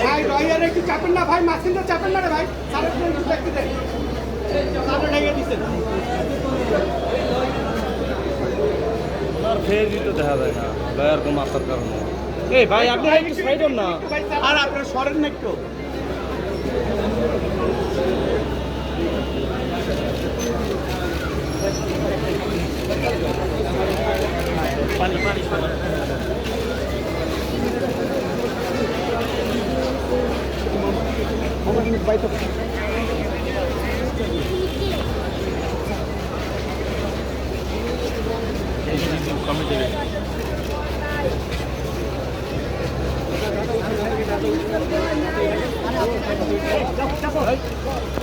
Sir একটু চাপেন না ভাই মাসিন তো চাপেন না রে ভাই। স্যার একটু একটু দেখতে দেন। স্যার ঢেকে দিচ্ছেন আর ফেরই দেখা যায় না। গায়ের কোনো আসার কারণে এই ভাই আপনি একটু সাইড হন না। আর আপনার সরেন না একটু। পানি পানি চাপো